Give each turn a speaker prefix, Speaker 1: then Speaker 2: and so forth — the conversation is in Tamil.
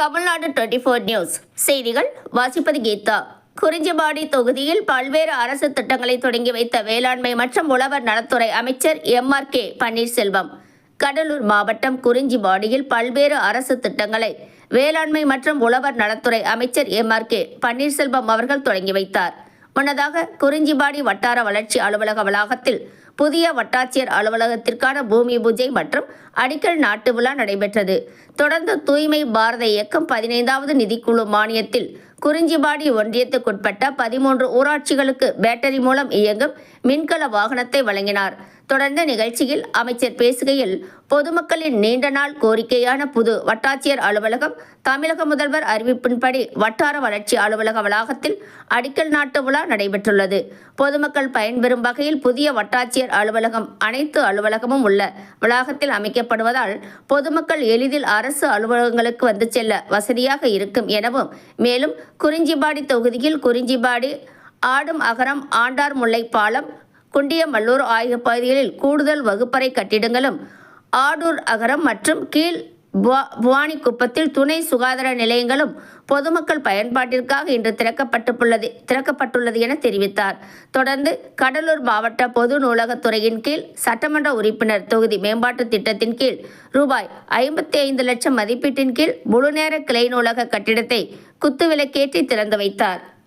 Speaker 1: தமிழ்நாடு டுவெண்ட்டி ஃபோர் நியூஸ் செய்திகள் வாசிப்பது கீதா. குறிஞ்சிபாடி தொகுதியில் பல்வேறு அரசு திட்டங்களை தொடங்கி வைத்த வேளாண்மை மற்றும் உழவர் நலத்துறை அமைச்சர் M R K Panneerselvam. Cuddalore மாவட்டம் குறிஞ்சிபாடியில் பல்வேறு அரசு திட்டங்களை வேளாண்மை மற்றும் உழவர் நலத்துறை அமைச்சர் எம் ஆர் கே பன்னீர்செல்வம் அவர்கள் தொடங்கி வைத்தார். முன்னதாக குறிஞ்சிபாடி வட்டார வளர்ச்சி அலுவலக வளாகத்தில் புதிய வட்டாட்சியர் அலுவலகத்திற்கான பூமி பூஜை மற்றும் அடிக்கல் நாட்டு விழா நடைபெற்றது. தொடர்ந்து தூய்மை பாரத இயக்கம் பதினைந்தாவது நிதிக்குழு மானியத்தில் குறிஞ்சிபாடி ஒன்றியத்துக்குட்பட்ட பதிமூன்று ஊராட்சிகளுக்கு பேட்டரி மூலம் இயங்கும் மின்கல வாகனத்தை வழங்கினார். தொடர்ந்த நிகழ்ச்சியில் அமைச்சர் பேசுகையில் பொதுமக்களின் நீண்ட நாள் கோரிக்கையான புது வட்டாட்சியர் அலுவலகம் தமிழக முதல்வர் அறிவிப்பின்படி வட்டார வளர்ச்சி அலுவலக வளாகத்தில் அடிக்கல் நாட்டு விழா நடைபெற்றுள்ளது. பொதுமக்கள் பயன்பெறும் வகையில் புதிய வட்டாட்சியர் அலுவலகம் அனைத்து அலுவலகமும் உள்ள வளாகத்தில் அமைக்கப்படுவதால் பொதுமக்கள் எளிதில் அரசு அலுவலகங்களுக்கு வந்து செல்ல வசதியாக இருக்கும் எனவும் மேலும் குறிஞ்சிபாடி தொகுதியில் குறிஞ்சிபாடி ஆடும் அகரம் ஆண்டார் முல்லை பாலம் குண்டியமல்லூர் ஆகிய பகுதிகளில் கூடுதல் வகுப்பறை கட்டிடங்களும் ஆடூர் அகரம் மற்றும் கீழ் புவா- புவானிக்குப்பத்தில் துணை சுகாதார நிலையங்களும் பொதுமக்கள் பயன்பாட்டிற்காக இன்று திறக்கப்பட்டுள்ளது திறக்கப்பட்டுள்ளது என தெரிவித்தார். தொடர்ந்து கடலூர் மாவட்ட பொது நூலகத்துறையின் கீழ் சட்டமன்ற உறுப்பினர் தொகுதி மேம்பாட்டு திட்டத்தின் கீழ் ரூபாய் ஐம்பத்தி ஐந்து லட்சம் மதிப்பீட்டின் கீழ் முழுநேர கிளை நூலக கட்டிடத்தை குத்துவிலக்கேற்றி திறந்து வைத்தார்.